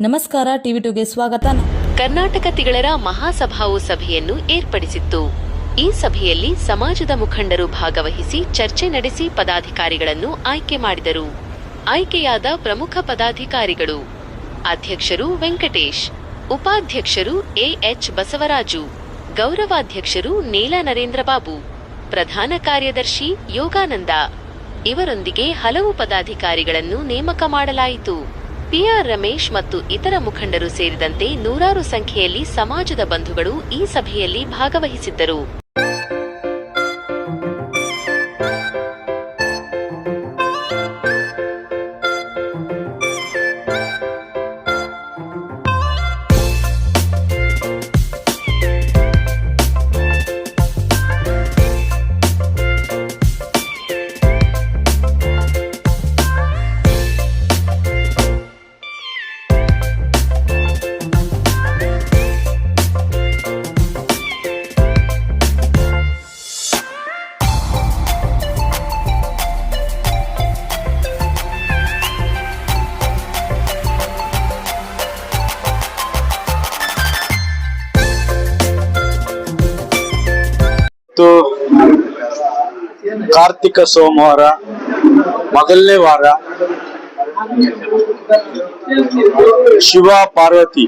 ನಮಸ್ಕಾರ, ಟಿವಿ ಟುಗೆ ಸ್ವಾಗತ. ಕರ್ನಾಟಕ ತಿಗಳರ ಮಹಾಸಭಾವು ಸಭೆಯನ್ನು ಏರ್ಪಡಿಸಿತ್ತು. ಈ ಸಭೆಯಲ್ಲಿ ಸಮಾಜದ ಮುಖಂಡರು ಭಾಗವಹಿಸಿ ಚರ್ಚೆ ನಡೆಸಿ ಪದಾಧಿಕಾರಿಗಳನ್ನು ಆಯ್ಕೆ ಮಾಡಿದರು. ಆಯ್ಕೆಯಾದ ಪ್ರಮುಖ ಪದಾಧಿಕಾರಿಗಳು ಅಧ್ಯಕ್ಷರು ವೆಂಕಟೇಶ್, ಉಪಾಧ್ಯಕ್ಷರು ಎಎಚ್ ಬಸವರಾಜು, ಗೌರವಾಧ್ಯಕ್ಷರು ನೀಲ ನರೇಂದ್ರ ಬಾಬು ಪ್ರಧಾನ ಕಾರ್ಯದರ್ಶಿ ಯೋಗಾನಂದ. ಇವರೊಂದಿಗೆ ಹಲವು ಪದಾಧಿಕಾರಿಗಳನ್ನು ನೇಮಕ ಮಾಡಲಾಯಿತು. ಪಿಆರ್ ರಮೇಶ್ ಮತ್ತು ಇತರ ಮುಖಂಡರು ಸೇರಿದಂತೆ ನೂರಾರು ಸಂಖ್ಯೆಯಲ್ಲಿ ಸಮಾಜದ ಬಂಧುಗಳು ಈ ಸಭೆಯಲ್ಲಿ ಭಾಗವಹಿಸಿದ್ದರು. ಕಾರ್ತಿಕ ಸೋಮವಾರ ಮೊದಲನೇ ವಾರ ಶಿವ ಪಾರ್ವತಿ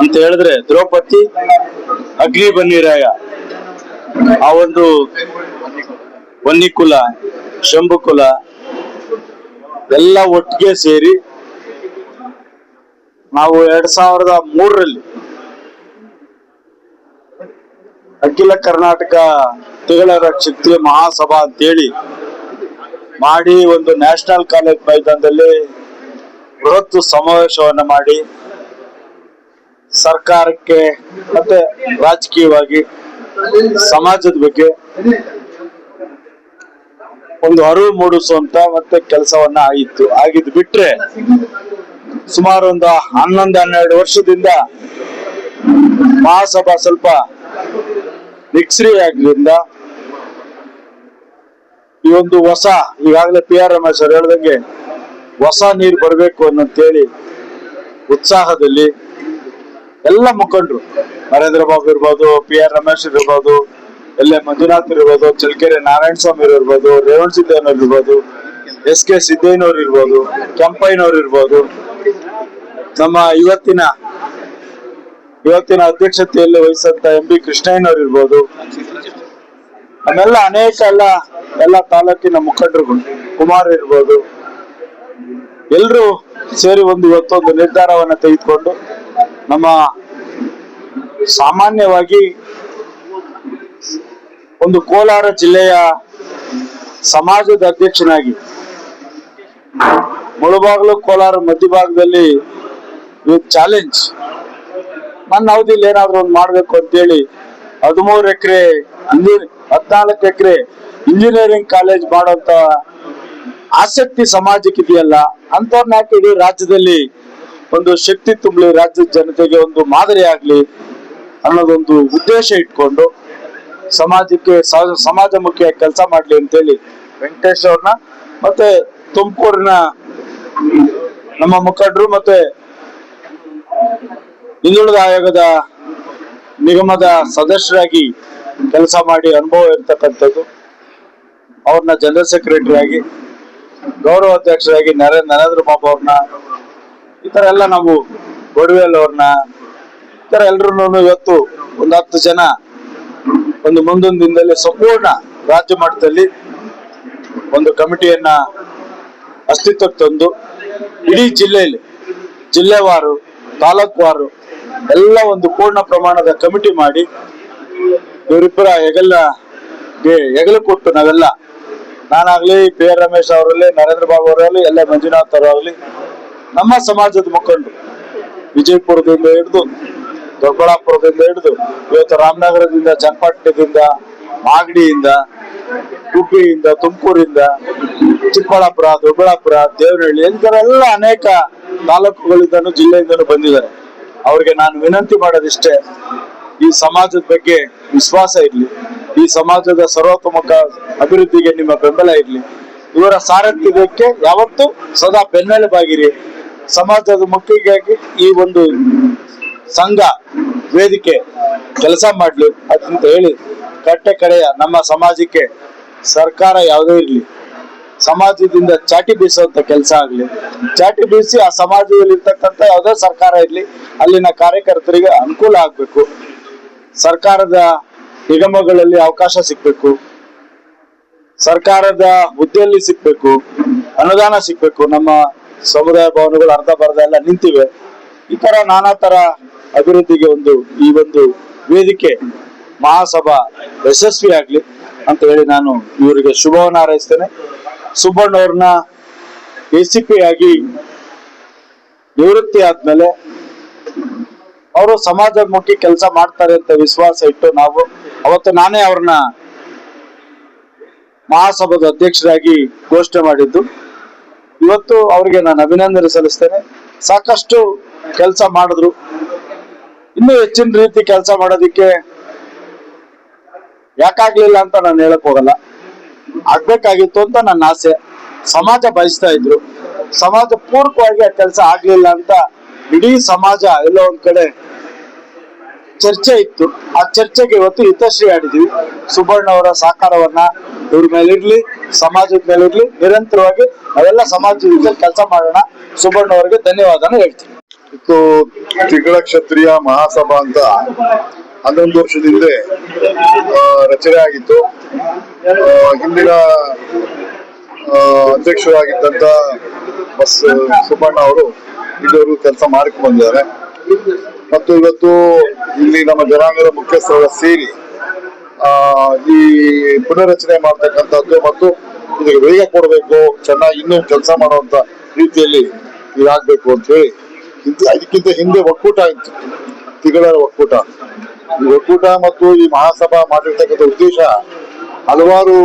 ಅಂತ ಹೇಳಿದ್ರೆ ದ್ರೌಪದಿ ಅಗ್ನಿ ಬನ್ನಿರಾಯ ಆ ಒಂದು ವನ್ನಿಕುಲ, ಶಂಭುಕುಲ ಎಲ್ಲ ಒಟ್ಟಿಗೆ ಸೇರಿ ನಾವು ಎರಡ್ ಸಾವಿರದ ಮೂರರಲ್ಲಿ ಅಖಿಲ ಕರ್ನಾಟಕ ತಿಗಳರ ಕ್ಷತ್ರಿಯ ಮಹಾಸಭಾ ಅಂತೇಳಿ ಮಾಡಿ ಒಂದು ನ್ಯಾಷನಲ್ ಕಾಲೇಜ್ ಮೈದಾನದಲ್ಲಿ ಬೃಹತ್ ಸಮಾವೇಶವನ್ನ ಮಾಡಿ ಸರ್ಕಾರಕ್ಕೆ ಮತ್ತೆ ರಾಜಕೀಯವಾಗಿ ಸಮಾಜದ ಬಗ್ಗೆ ಒಂದು ಅರಿವು ಮೂಡಿಸುವಂತ ಮತ್ತೆ ಕೆಲಸವನ್ನ ಆಯಿತು ಆಗಿದ್ ಬಿಟ್ರೆ ಸುಮಾರು ಒಂದು ಹನ್ನೊಂದು ಹನ್ನೆರಡು ವರ್ಷದಿಂದ ಮಹಾಸಭಾ ಸ್ವಲ್ಪ ನಿಕ್ಸ್ರಿ ಆಗ್ಲಿಂದ ಈ ಒಂದು ಹೊಸ, ಈಗಾಗಲೇ ಪಿ ಆರ್ ರಮೇಶ್ ಅವ್ರು ಹೇಳ್ದಂಗೆ ಹೊಸ ನೀರು ಬರಬೇಕು ಅನ್ನಂತೇಳಿ ಉತ್ಸಾಹದಲ್ಲಿ ಎಲ್ಲ ಮುಖಂಡರು, ನರೇಂದ್ರ ಬಾಬು ಇರ್ಬೋದು ಪಿ ಆರ್ ರಮೇಶ್ ಇರ್ಬೋದು, ಎಲ್ ಮಂಜುನಾಥ್ ಇರ್ಬೋದು ಚಳ್ಕೆರೆ ನಾರಾಯಣ ಸ್ವಾಮಿ ಇರ್ಬೋದು ರೇವಣ್ ಸಿದ್ದೇನವ್ರು ಇರ್ಬೋದು, ಎಸ್ ಕೆ ಸಿದ್ದೇನವ್ರು ಇರ್ಬೋದು, ಕೆಂಪಯ್ಯನವ್ರು ಇರ್ಬೋದು, ನಮ್ಮ ಇವತ್ತಿನ ಇವತ್ತಿನ ಅಧ್ಯಕ್ಷತೆಯಲ್ಲಿ ವಹಿಸಂತ ಎಂ ಬಿ ಕೃಷ್ಣಯ್ಯನವ್ರು ಇರ್ಬೋದು. ಆಮೇಲೆ ಅನೇಕ ಎಲ್ಲ ಎಲ್ಲ ತಾಲೂಕಿನ ಮುಖಂಡರು ಕುಮಾರ್ ಇರ್ಬೋದು. ಎಲ್ರು ಸೇರಿ ಒಂದು ಇವತ್ತೊಂದು ನಿರ್ಧಾರವನ್ನ ತೆಗೆದುಕೊಂಡು ನಮ್ಮ ಸಾಮಾನ್ಯವಾಗಿ ಒಂದು ಕೋಲಾರ ಜಿಲ್ಲೆಯ ಸಮಾಜದ ಅಧ್ಯಕ್ಷನಾಗಿ ಮುಳುಬಾಗ್ಲು, ಕೋಲಾರ ಮಧ್ಯಭಾಗದಲ್ಲಿ ಚಾಲೆಂಜ್ ನನ್ನ ಅವಧಿಯಲ್ಲಿ ಏನಾದ್ರು ಒಂದು ಮಾಡ್ಬೇಕು ಅಂತೇಳಿ ಹದಿಮೂರು ಎಕರೆ ಹದಿನಾಲ್ಕು ಎಕರೆ ಇಂಜಿನಿಯರಿಂಗ್ ಕಾಲೇಜ್ ಮಾಡುವಂತ ಆಸಕ್ತಿ ಸಮಾಜಕ್ಕೆ ಇದೆಯಲ್ಲ ಅಂತವ್ರನ್ನ ಇಡೀ ರಾಜ್ಯದಲ್ಲಿ ಒಂದು ಶಕ್ತಿ ತುಂಬಲಿ ರಾಜ್ಯದ ಜನತೆಗೆ ಒಂದು ಮಾದರಿ ಆಗ್ಲಿ ಅನ್ನೋದೊಂದು ಉದ್ದೇಶ ಇಟ್ಕೊಂಡು ಸಮಾಜಕ್ಕೆ ಸಮಾಜ ಸಮಾಜಮುಖಿಯಾಗಿ ಕೆಲಸ ಮಾಡ್ಲಿ ಅಂತೇಳಿ ವೆಂಕಟೇಶ್ ಅವ್ರನ್ನ ಮತ್ತೆ ತುಮಕೂರಿನ ನಮ್ಮ ಮುಖಂಡರು ಮತ್ತೆ ಹಿಂದುಳಿದ ಆಯೋಗದ ನಿಗಮದ ಸದಸ್ಯರಾಗಿ ಕೆಲಸ ಮಾಡಿ ಅನುಭವ ಇರ್ತಕ್ಕಂಥದ್ದು. ಅವ್ರನ್ನ ಜನರಲ್ ಸೆಕ್ರೆಟರಿ ಆಗಿ, ಗೌರವ ಅಧ್ಯಕ್ಷರಾಗಿ ನರೇಂದ್ರ ನರೇಂದ್ರ ಬಾಬು ಅವ್ರನ್ನ, ಈ ತರ ಎಲ್ಲ ನಾವು ಗೊಡವೆಲ್ ಅವ್ರನ್ನ, ಈ ತರ ಎಲ್ರೂ ಇವತ್ತು ಒಂದು ಹತ್ತು ಜನ ಒಂದು ಮುಂದೊಂದು ದಿನದಲ್ಲಿ ಸಂಪೂರ್ಣ ರಾಜ್ಯ ಮಟ್ಟದಲ್ಲಿ ಒಂದು ಕಮಿಟಿಯನ್ನ ಅಸ್ತಿತ್ವಕ್ಕೆ ತಂದು, ಇಡೀ ಜಿಲ್ಲೆಯಲ್ಲಿ ಜಿಲ್ಲೆವಾರು ತಾಲೂಕುವಾರು ಎಲ್ಲ ಒಂದು ಪೂರ್ಣ ಪ್ರಮಾಣದ ಕಮಿಟಿ ಮಾಡಿ ಇವರಿಬ್ಬರ ಹೆಗಲ ಹೆಗಲು ಕೊಟ್ಟು ನಾವೆಲ್ಲ, ನಾನಾಗ್ಲಿ ಪಿ ಆರ್ ರಮೇಶ್ ಅವರಲ್ಲಿ, ನರೇಂದ್ರ ಬಾಬು ಅವರಲ್ಲಿ, ಎಲ್ಲ ಮಂಜುನಾಥ್ ಅವರಾಗ್ಲಿ, ನಮ್ಮ ಸಮಾಜದ ಮುಖಂಡರು ವಿಜಯಪುರದಿಂದ ಹಿಡಿದು, ದೊಡ್ಡಬಳ್ಳಾಪುರದಿಂದ ಹಿಡಿದು, ಇವತ್ತು ರಾಮನಗರದಿಂದ, ಚನ್ನಪಟ್ಟಣದಿಂದ ಮಾಗಡಿಯಿಂದ ಗುಬ್ಬಿಯಿಂದ ತುಮಕೂರಿಂದ, ಚಿಕ್ಕಬಳ್ಳಾಪುರ, ದೊಡ್ಡಬಳ್ಳಾಪುರ, ದೇವನಹಳ್ಳಿ ಇಂಥವೆಲ್ಲ ಅನೇಕ ತಾಲೂಕುಗಳಿಂದನೂ ಜಿಲ್ಲೆಯಿಂದನೂ ಬಂದಿದ್ದಾರೆ. ಅವ್ರಿಗೆ ನಾನು ವಿನಂತಿ ಮಾಡೋದಿಷ್ಟೇ, ಈ ಸಮಾಜದ ಬಗ್ಗೆ ವಿಶ್ವಾಸ ಇರಲಿ, ಈ ಸಮಾಜದ ಸರ್ವತೋಮುಖ ಅಭಿವೃದ್ಧಿಗೆ ನಿಮ್ಮ ಬೆಂಬಲ ಇರಲಿ. ಇವರ ಸಾರಥ್ಯಕ್ಕೆ ಯಾವತ್ತೂ ಸದಾ ಬೆನ್ನೆಲುಬಾಗಿರಿ. ಸಮಾಜದ ಮಕ್ಕಳಿಗಾಗಿ ಈ ಒಂದು ಸಂಘ, ವೇದಿಕೆ, ಕೆಲಸ ಮಾಡ್ಲಿ ಅಂತ ಹೇಳಿ ಕಟ್ಟೆ ಕಡೆಯ ನಮ್ಮ ಸಮಾಜಕ್ಕೆ ಸರ್ಕಾರ ಯಾವುದೇ ಇರಲಿ, ಸಮಾಜದಿಂದ ಚಾಟಿ ಬೀಸುವಂತ ಕೆಲಸ ಆಗ್ಲಿ, ಚಾಟಿ ಬೀಸಿ ಆ ಸಮಾಜದಲ್ಲಿ ಇರ್ತಕ್ಕಂಥ ಯಾವುದೇ ಸರ್ಕಾರ ಇರಲಿ, ಅಲ್ಲಿನ ಕಾರ್ಯಕರ್ತರಿಗೆ ಅನುಕೂಲ ಆಗ್ಬೇಕು. ಸರ್ಕಾರದ ನಿಗಮಗಳಲ್ಲಿ ಅವಕಾಶ ಸಿಗ್ಬೇಕು. ಸರ್ಕಾರದ ಹುದ್ದೆಯಲ್ಲಿ ಸಿಗ್ಬೇಕು. ಅನುದಾನ ಸಿಗ್ಬೇಕು. ನಮ್ಮ ಸಮುದಾಯ ಭವನಗಳು ಅರ್ಧ ಬರ್ಧ ಎಲ್ಲ ನಿಂತಿವೆ. ಈ ತರ ನಾನಾ ತರ ಅಭಿವೃದ್ಧಿಗೆ ಒಂದು ಈ ಒಂದು ವೇದಿಕೆ ಮಹಾಸಭಾ ಯಶಸ್ವಿ ಆಗ್ಲಿ ಅಂತ ಹೇಳಿ ನಾನು ಇವರಿಗೆ ಶುಭವನ್ನು ಹಾರೈಸ್ತೇನೆ. ಸುಬ್ಬಣ್ಣ ಅವ್ರನ್ನ ಎ ಸಿ ಪಿ ಆಗಿ ನಿವೃತ್ತಿ ಆದ್ಮೇಲೆ ಅವರು ಸಮಾಜಮುಖಿ ಕೆಲಸ ಮಾಡ್ತಾರೆ ಅಂತ ವಿಶ್ವಾಸ ಇಟ್ಟು ನಾವು ಅವತ್ತು ನಾನೇ ಅವ್ರನ್ನ ಮಹಾಸಭಾದ ಅಧ್ಯಕ್ಷರಾಗಿ ಘೋಷಣೆ ಮಾಡಿದ್ದು. ಇವತ್ತು ಅವರಿಗೆ ನಾನು ಅಭಿನಂದನೆ ಸಲ್ಲಿಸ್ತೇನೆ. ಸಾಕಷ್ಟು ಕೆಲಸ ಮಾಡಿದ್ರು. ಇನ್ನೂ ಹೆಚ್ಚಿನ ರೀತಿ ಕೆಲಸ ಮಾಡೋದಿಕ್ಕೆ ಯಾಕಾಗ್ಲಿಲ್ಲ ಅಂತ ನಾನು ಹೇಳಕ್ ಹೋಗಲ್ಲ. ಆಗ್ಬೇಕಾಗಿತ್ತು ಅಂತ ನನ್ನ ಆಸೆ. ಸಮಾಜ ಬಯಸ್ತಾ ಇದ್ರು. ಸಮಾಜ ಪೂರ್ವಕವಾಗಿ ಆ ಕೆಲಸ ಆಗ್ಲಿಲ್ಲ ಅಂತ ಇಡೀ ಸಮಾಜ ಎಲ್ಲೋ ಒಂದ್ ಕಡೆ ಚರ್ಚೆ ಇತ್ತು. ಆ ಚರ್ಚೆಗೆ ಇವತ್ತು ಹಿತಶ್ರೀ ಆಡಿದ್ವಿ. ಸುಬರ್ಣ ಅವರ ಸಹಕಾರವನ್ನ ಇವ್ರ ಮೇಲಿರ್ಲಿ, ಸಮಾಜದ ಮೇಲಿರ್ಲಿ, ನಿರಂತರವಾಗಿ ನಾವೆಲ್ಲ ಸಮಾಜದ ಜೊತೆ ಕೆಲಸ ಮಾಡೋಣ. ಸುಬರ್ಣ ಅವರಿಗೆ ಧನ್ಯವಾದನ ಹೇಳ್ತೀನಿ. ಇತ್ತು ತಿಗಳ ಕ್ಷತ್ರಿಯ ಮಹಾಸಭಾ ಅಂತ. ಹನ್ನೊಂದು ವರ್ಷದ ಹಿಂದೆ ರಚನೆ ಆಗಿತ್ತು ಹಿಂದಿನ ಅಧ್ಯಕ್ಷರಾಗಿದ್ದಂತ ಬಸ್, ಸುಬ್ಬಣ್ಣ ಅವರು ಇದುವರೆಗೂ ಕೆಲಸ ಮಾಡಿಕೊಂಡು ಬಂದಿದ್ದಾರೆ. ಮತ್ತು ಇವತ್ತು ಇಲ್ಲಿ ನಮ್ಮ ಜನಾಂಗದ ಮುಖ್ಯಸ್ಥರ ಸೇರಿ ಈ ಪುನರ್ರಚನೆ ಮಾಡ್ತಕ್ಕಂಥದ್ದು ಮತ್ತು ಇದಕ್ಕೆ ವೇಗ ಕೊಡಬೇಕು, ಚೆನ್ನಾಗಿ ಇನ್ನೂ ಕೆಲಸ ಮಾಡುವಂತ ರೀತಿಯಲ್ಲಿ ಇದಾಗಬೇಕು ಅಂತ ಹೇಳಿ. ಇದಕ್ಕಿಂತ ಹಿಂದೆ ಒಕ್ಕೂಟ ಇತ್ತು ತಿಗಳರ ಒಕ್ಕೂಟ. ಒಕ್ಕೂಟ ಮತ್ತು ಈ ಮಹಾಸಭಾ ಮಾಡಿರ್ತಕ್ಕಂಥ ಉದ್ದೇಶ ಹಲವಾರು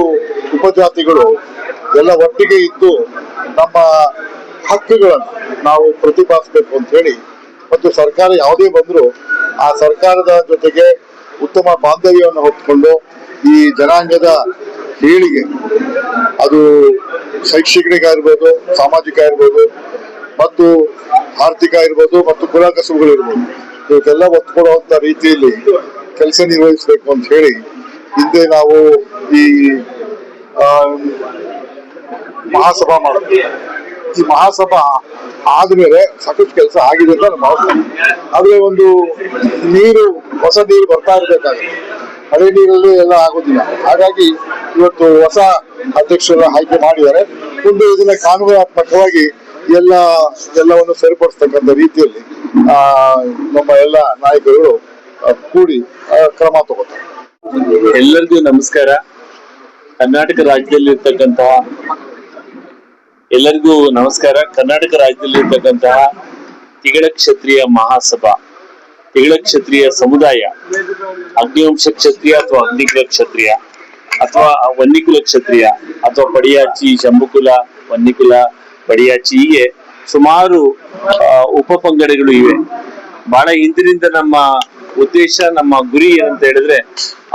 ಉಪಜಾತಿಗಳು ಎಲ್ಲ ಒಟ್ಟಿಗೆ ಇದ್ದು ನಮ್ಮ ಹಕ್ಕುಗಳನ್ನು ನಾವು ಪ್ರತಿಪಾದಿಸಬೇಕು ಅಂತ ಹೇಳಿ ಮತ್ತು ಸರ್ಕಾರ ಯಾವುದೇ ಬಂದರೂ ಆ ಸರ್ಕಾರದ ಜೊತೆಗೆ ಉತ್ತಮ ಬಾಂಧವ್ಯವನ್ನು ಹೊತ್ಕೊಂಡು ಈ ಜನಾಂಗದ ಏಳಿಗೆ ಅದು ಶೈಕ್ಷಣಿಕ ಇರ್ಬೋದು, ಸಾಮಾಜಿಕ ಇರ್ಬೋದು, ಮತ್ತು ಆರ್ಥಿಕ ಇರ್ಬೋದು, ಮತ್ತು ಕುಲ ಕಸುಬುಗಳಿರ್ಬೋದು. ಇವಕ್ಕೆಲ್ಲ ಒತ್ತು ಕೊಡುವಂತ ರೀತಿಯಲ್ಲಿ ಕೆಲಸ ನಿರ್ವಹಿಸಬೇಕು ಅಂತ ಹೇಳಿ ಹಿಂದೆ ನಾವು ಈ ಮಹಾಸಭಾ ಮಾಡಿದ್ವಿ. ಈ ಮಹಾಸಭಾ ಆದ್ಮೇಲೆ ಸಾಕಷ್ಟು ಕೆಲಸ ಆಗಿದೆ ಅಂತ ನಾನು ಭಾವಿಸ್ತೇನೆ. ಆದ್ರೆ ಒಂದು ನೀರು, ಹೊಸ ನೀರು ಬರ್ತಾ ಇರ್ಬೇಕಾಗಿ ಹಳೆ ನೀರಲ್ಲಿ ಎಲ್ಲ ಆಗೋದಿಲ್ಲ. ಹಾಗಾಗಿ ಇವತ್ತು ಹೊಸ ಅಧ್ಯಕ್ಷರ ಆಯ್ಕೆ ಮಾಡಿದ್ದಾರೆ. ಮುಂದೆ ಇದನ್ನ ಕಾನೂನಾತ್ಮಕವಾಗಿ ಎಲ್ಲ, ಎಲ್ಲವನ್ನು ಸರಿಪಡಿಸ್ತಕ್ಕಂಥ ರೀತಿಯಲ್ಲಿ ನಮ್ಮ ಎಲ್ಲ ನಾಯಕರುಗಳು ಕೂಡಿ ಕ್ರಮ ತಗೋತಾರೆ. ಎಲ್ಲರಿಗೂ ನಮಸ್ಕಾರ. ಕರ್ನಾಟಕ ರಾಜ್ಯದಲ್ಲಿ ಇರ್ತಕ್ಕಂತಹ ಎಲ್ಲರಿಗೂ ನಮಸ್ಕಾರ. ಕರ್ನಾಟಕ ರಾಜ್ಯದಲ್ಲಿ ಇರ್ತಕ್ಕಂತಹ ತಿಗಳ ಕ್ಷತ್ರಿಯ ಮಹಾಸಭಾ ತಿಗಳ ಕ್ಷತ್ರಿಯ ಸಮುದಾಯ, ಅಗ್ನಿವಂಶ ಕ್ಷತ್ರಿಯ ಅಥವಾ ಅಗ್ನಿಕುಲ ಕ್ಷತ್ರಿಯ ಅಥವಾ ವನ್ನಿಕುಲ ಕ್ಷತ್ರಿಯ ಅಥವಾ ಪಡಿಯಾಚಿ, ಶಂಭುಕುಲ, ವನ್ನಿಕುಲ, ಪಡಿಯಾಚಿ ಹೀಗೆ ಸುಮಾರು ಉಪ ಪಂಗಡಗಳು ಇವೆ. ಬಹಳ ಹಿಂದಿನಿಂದ ನಮ್ಮ ಉದ್ದೇಶ, ನಮ್ಮ ಗುರಿ ಏನಂತ ಹೇಳಿದ್ರೆ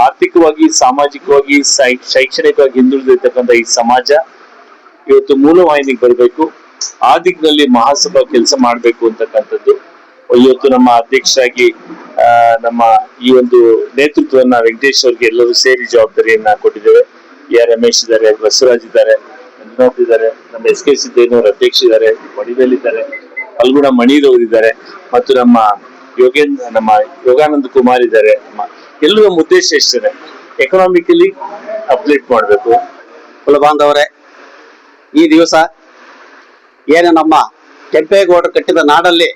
ಆರ್ಥಿಕವಾಗಿ, ಸಾಮಾಜಿಕವಾಗಿ ಶೈಕ್ಷಣಿಕವಾಗಿ ಹಿಂದುಳಿದಿರ್ತಕ್ಕಂಥ ಈ ಸಮಾಜ ಇವತ್ತು ಮೂಲವಾಹಿನಿಗೆ ಬರಬೇಕು. ಆ ದಿಕ್ಕಿನಲ್ಲಿ ಮಹಾಸಭಾ ಕೆಲಸ ಮಾಡಬೇಕು ಅಂತಕ್ಕಂಥದ್ದು. ಇವತ್ತು ನಮ್ಮ ಅಧ್ಯಕ್ಷರಾಗಿ ನಮ್ಮ ಈ ಒಂದು ನೇತೃತ್ವವನ್ನ ವೆಂಕಟೇಶ್ ಅವ್ರಿಗೆ ಎಲ್ಲರೂ ಸೇರಿ ಜವಾಬ್ದಾರಿಯನ್ನ ಕೊಟ್ಟಿದ್ದೇವೆ. ಎ ರಮೇಶ್ ಇದ್ದಾರೆ, ಬಸವರಾಜ್ ಇದ್ದಾರೆ. ಇದ್ದಾರೆ ನಮ್ಮ ಎಸ್ ಕೆ ಸಿದ್ದೇನವರ ಅಧ್ಯಕ್ಷ ಇದ್ದಾರೆ ವಡಿವೇಲ್ ಇದ್ದಾರೆ ಮಣಿರವ್ರು ಇದ್ದಾರೆ ಮತ್ತು ನಮ್ಮ ಯೋಗೇಂದ್ರ ನಮ್ಮ ಯೋಗಾನಂದ ಕುಮಾರ್ ಇದ್ದಾರೆ ಎಲ್ಲರೂ ನಮ್ಮ ಉದ್ದೇಶ ಎಷ್ಟಿದೆ ಎಕನಾಮಿಕಲಿ ಅಪ್ಡೇಟ್ ಮಾಡಬೇಕು. ಕುಲ ಬಾಂಧವರೇ, ಈ ದಿವಸ ಏನು ನಮ್ಮ ಕೆಂಪೇಗೌಡರು ಕಟ್ಟಿದ ನಾಡಲ್ಲಿ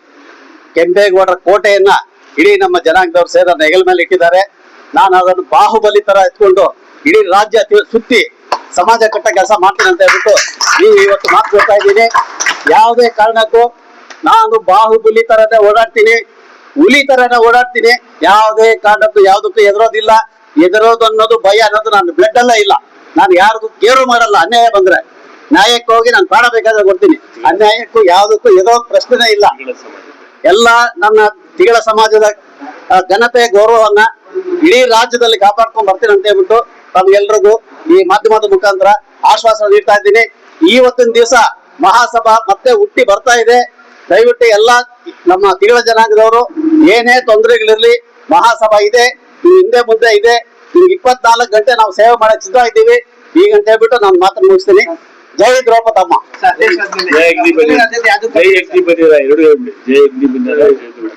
ಕೆಂಪೇಗೌಡರ ಕೋಟೆಯನ್ನ ಇಡೀ ನಮ್ಮ ಜನಾಂಗದವರು ಸೇರ ನೆಗಲ ಮೇಲೆ ಇಟ್ಟಿದ್ದಾರೆ. ನಾನು ಅದನ್ನು ಬಾಹುಬಲಿ ತರ ಎತ್ಕೊಂಡು ಇಡೀ ರಾಜ್ಯ ಸುತ್ತಿ ಸಮಾಜ ಕಟ್ಟ ಕೆಲಸ ಮಾಡ್ತೀನಿ ಅಂತ ಹೇಳ್ಬಿಟ್ಟು ಈ ಇವತ್ತು ಮಾತು ಹೇಳ್ತಾ ಇದ್ದೀನಿ. ಯಾವುದೇ ಕಾರಣಕ್ಕೂ ನಾನು ಬಾಹುಬಲಿ ತರನೇ ಓಡಾಡ್ತೀನಿ. ಹುಲಿ ತರನೇ ಓಡಾಡ್ತೀನಿ. ಯಾವುದೇ ಕಾರಣಕ್ಕೂ ಯಾವುದಕ್ಕೂ ಎದುರೋದಿಲ್ಲ. ಎದುರೋದು ಅನ್ನೋದು ಭಯ ಅನ್ನೋದು ನನ್ನ ಬ್ಲಡ್ ಅಲ್ಲೇ ಇಲ್ಲ. ನಾನು ಯಾರಿಗೂ ಕೇರು ಮಾಡಲ್ಲ. ಅನ್ಯಾಯ ಬಂದ್ರೆ ನ್ಯಾಯಕ್ಕೆ ಹೋಗಿ ನಾನು ಪ್ರಾಣ ಬೇಕಾದ್ರೆ ಕೊಡ್ತೀನಿ. ಅನ್ಯಾಯಕ್ಕೂ ಯಾವುದಕ್ಕೂ ಎದುರೋ ಪ್ರಶ್ನೆನೇ ಇಲ್ಲ. ಎಲ್ಲ ನನ್ನ ತಿಗಳ ಸಮಾಜದ ಘನತೆ ಗೌರವವನ್ನ ಇಡೀ ರಾಜ್ಯದಲ್ಲಿ ಕಾಪಾಡ್ಕೊಂಡ್ ಬರ್ತೀನಿ ಅಂತ ಹೇಳ್ಬಿಟ್ಟು ತಮ್ಗೆಲ್ರಿಗೂ ಈ ಮಾಧ್ಯಮದ ಮುಖಾಂತರ ಆಶ್ವಾಸನೆ ನೀಡ್ತಾ ಇದ್ದೀನಿ. ಇವತ್ತಿನ ದಿವಸ ಮಹಾಸಭಾ ಮತ್ತೆ ಹುಟ್ಟಿ ಬರ್ತಾ ಇದೆ. ದಯವಿಟ್ಟು ಎಲ್ಲಾ ನಮ್ಮ ತಿಳಿದ ಜನಾಂಗದವರು ಏನೇ ತೊಂದರೆಗಳಿರ್ಲಿ ಮಹಾಸಭಾ ಇದೆ ಹಿಂದೆ ಮುಂದೆ ಇದೆ. ನಿಮ್ಗೆ ಇಪ್ಪತ್ನಾಲ್ಕು ಗಂಟೆ ನಾವು ಸೇವೆ ಮಾಡಕ್ ಸಿದ್ಧ ಇದ್ದೀವಿ. ಈಗ ಅಂತ ಹೇಳ್ಬಿಟ್ಟು ನಾನು ಮಾತ್ರ ಮುಗಿಸ್ತೀನಿ. ಜೈ ದ್ರೌಪದಮ್ಮ.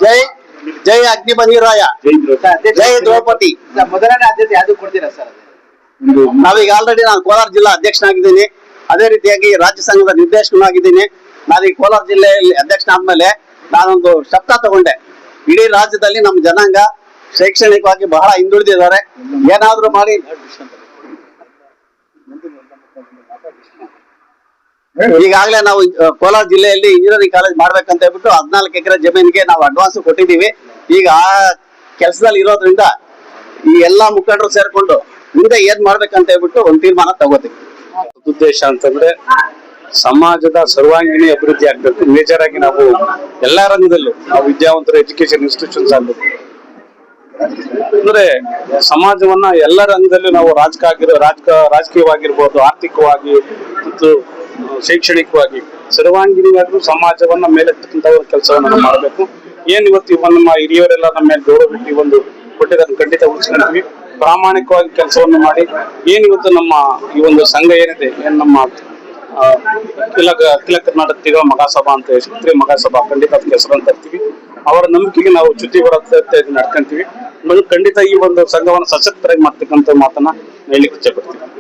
ಜೈ ಜೈ ಅಗ್ನಿ ಬನಿರಾಯ ಜೈ ದ್ರೌಪದಿ. ಮೊದಲನೇ ಆದ್ಯತೆ ಯಾವ್ದು ಕೊಡ್ತೀರಾ ಸರ್ ನಾವೀಗ ಆಲ್ರೆಡಿ ನಾನು ಕೋಲಾರ ಜಿಲ್ಲಾ ಅಧ್ಯಕ್ಷನಾಗಿದ್ದೀನಿ. ಅದೇ ರೀತಿಯಾಗಿ ರಾಜ್ಯ ಸಂಘದ ನಿರ್ದೇಶಕನಾಗಿದ್ದೀನಿ. ಈ ಕೋಲಾರ ಜಿಲ್ಲೆಯಲ್ಲಿ ಅಧ್ಯಕ್ಷನ ಆದ್ಮೇಲೆ ನಾನೊಂದು ಶಬ್ದ ತಗೊಂಡೆ. ಇಡೀ ರಾಜ್ಯದಲ್ಲಿ ನಮ್ಮ ಜನಾಂಗ ಶೈಕ್ಷಣಿಕವಾಗಿ ಬಹಳ ಹಿಂದುಳಿದಿದ್ದಾರೆ. ಏನಾದ್ರೂ ಮಾಡಿ. ಈಗಾಗಲೇ ನಾವು ಕೋಲಾರ ಜಿಲ್ಲೆಯಲ್ಲಿ ಇಂಜಿನಿಯರಿಂಗ್ ಕಾಲೇಜ್ ಮಾಡ್ಬೇಕಂತ ಹೇಳ್ಬಿಟ್ಟು ಹದಿನಾಲ್ಕು ಎಕರೆ ಜಮೀನಿಗೆ ನಾವು ಅಡ್ವಾನ್ಸ್ ಕೊಟ್ಟಿದ್ದೀವಿ. ಈಗ ಆ ಕೆಲಸದಲ್ಲಿ ಇರೋದ್ರಿಂದ ಈ ಎಲ್ಲಾ ಮುಖಂಡರು ಸೇರ್ಕೊಂಡು ಮುಂದೆ ಏನ್ ಮಾಡ್ಬೇಕಂತ ಹೇಳ್ಬಿಟ್ಟು ಒಂದ್ ತೀರ್ಮಾನ ತಗೋತೀವಿ. ಉದ್ದೇಶ ಅಂತಂದ್ರೆ ಸಮಾಜದ ಸರ್ವಾಂಗೀಣ ಅಭಿವೃದ್ಧಿ ಆಗ್ಬೇಕು. ಮೇಜರ್ ಆಗಿ ನಾವು ಎಲ್ಲಾ ರಂಗದಲ್ಲೂ ನಾವು ವಿದ್ಯಾವಂತರ ಎಜುಕೇಶನ್ ಇನ್ಸ್ಟಿಟ್ಯೂಷನ್ಸ್ ಅಲ್ಲಿ ಅಂದ್ರೆ ಸಮಾಜವನ್ನ ಎಲ್ಲ ರಂಗದಲ್ಲೂ ನಾವು ರಾಜಕ ಆಗಿರೋ, ರಾಜಕ, ರಾಜಕೀಯವಾಗಿರ್ಬೋದು, ಆರ್ಥಿಕವಾಗಿ ಮತ್ತು ಶೈಕ್ಷಣಿಕವಾಗಿ ಸರ್ವಾಂಗೀಣವಾಗಿ ಸಮಾಜವನ್ನ ಮೇಲೆತ್ತಕ್ಕಂತ ಒಂದು ಕೆಲಸವನ್ನ ಮಾಡಬೇಕು. ಏನ್ ಇವತ್ತು ಇವ ನಮ್ಮ ಹಿರಿಯವರೆಲ್ಲ ನಮ್ಮ ಮೇಲೆ ಗೌರವ ಬಿಟ್ಟು ಈ ಅದನ್ನು ಖಂಡಿತ ಉಳಿಸ್ಕೊಂಡ್ವಿ. ಪ್ರಾಮಾಣಿಕವಾಗಿ ಕೆಲಸವನ್ನು ಮಾಡಿ. ಏನು ಇವತ್ತು ನಮ್ಮ ಈ ಒಂದು ಸಂಘ ಏನಿದೆ, ಏನು ನಮ್ಮ ಅಖಿಲ ಅಖಿಲ ಕರ್ನಾಟಕ ತಿಗಳ ಮಹಾಸಭಾ ಅಂತ ಕ್ಷತ್ರಿಯ ಮಹಾಸಭಾ ಖಂಡಿತ ಅದಕ್ಕೆ ಹೆಸರನ್ನು ತರ್ತೀವಿ. ಅವರ ನಂಬಿಕೆಗೆ ನಾವು ಚ್ಯುತಿ ಬರುತ್ತೆ ನಡ್ಕೊಂತೀವಿ. ಖಂಡಿತ ಈ ಒಂದು ಸಂಘವನ್ನು ಸಶಕ್ತರಾಗಿ ಮಾಡ್ತಕ್ಕಂಥ ಮಾತನ್ನ ಹೇಳಲಿಕ್ಕೆ ಇಚ್ಛೆ ಪಡ್ತೀವಿ